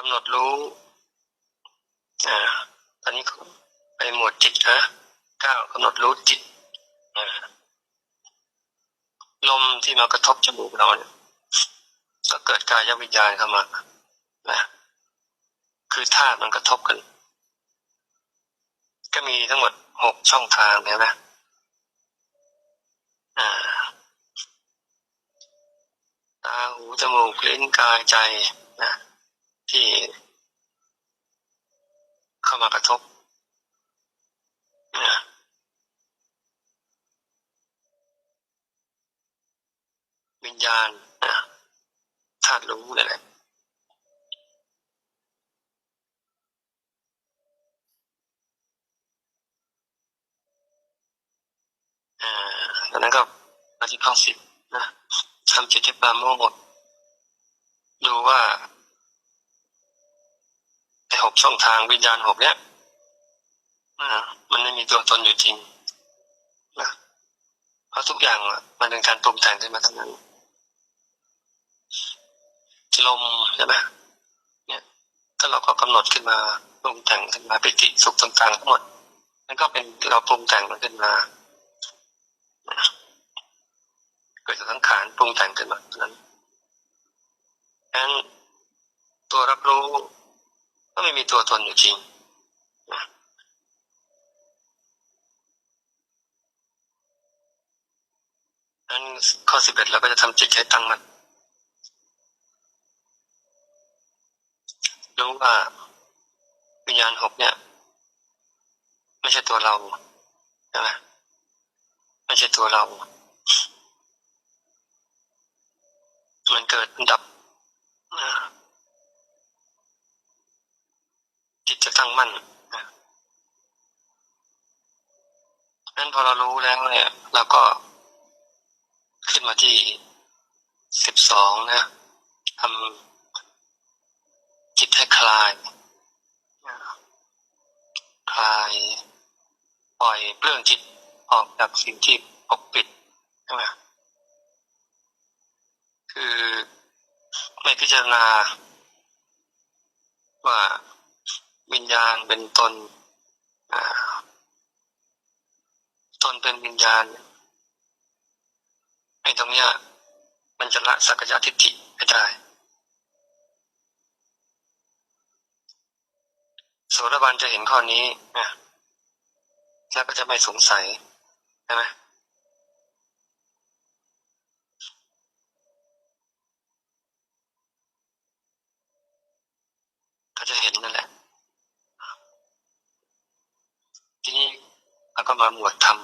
กำหนดรู้อ่าตอนนี้ไปหมวดจิตนะเก้ากำหนดรู้จิตลมที่มากระทบจมูกเราเนี่ยก็เกิดกายวิญญาณเข้ามานะคือธาตุมันกระทบกัน ก็มีทั้งหมดหกช่องทางเห็นไหมอ่าตาหูจมูกลิ้นกายใจ ที่เข้ามากระทบวิญญาณธาตุรู้นั่นแหละอ่างนั้นก็มาที่ข้อสิบนะทำจิตให้ปราโมดดูว่า ช่องทางวิญญาณหกเนี้ยนะมันไม่มีตัวตนอยู่จริงนะเพราะทุกอย่างมันเป็นการปรุงแต่งขึ้นมาทั้งนั้นลมใช่ไหมเนี่ย ถ้าเราก็กำหนดขึ้นมาปรุงแต่งขึ้นมาปิติสุขต่างๆทั้งหมดนั่นก็เป็นเราปรุงแต่งมันขึ้นมาเกิดจากสังขารปรุงแต่งขึ้นมาเท่านั้นฉะนั้นตัวรับรู้ ก็ไม่มีตัวตนอยู่จริงนั้นข้อสิบเอ็ดเราก็จะทำจิตให้ตั้งมันรู้ว่าวิญญาณหกเนี่ย ไม่ใช่ตัวเราใช่ไหมไม่ใช่ตัวเรา มันเกิดดับนะจิตจะตั้งมั่ นนั้นพอเรารู้แล้วเนี่ยเราก็ขึ้นมาที่สิบสองนะทำจิตให้คลาย คลาย ปล่อยเปลื้องจิตออกจากสิ่งที่ปกปิดใช่ไหมคือไม่พิจารณาว่า วิญญาณเป็นตนตนเป็นวิญญาณไอ้ตรงเนี้ย มันจะละสักยะทิฏฐิไม่ได้โสดาบันจะเห็นข้อนี้นะแล้วก็จะไม่สงสัยใช่ไหมก็จะเห็นนั่นแหละ ทีนี้เรา ก็มาหมวดธรรม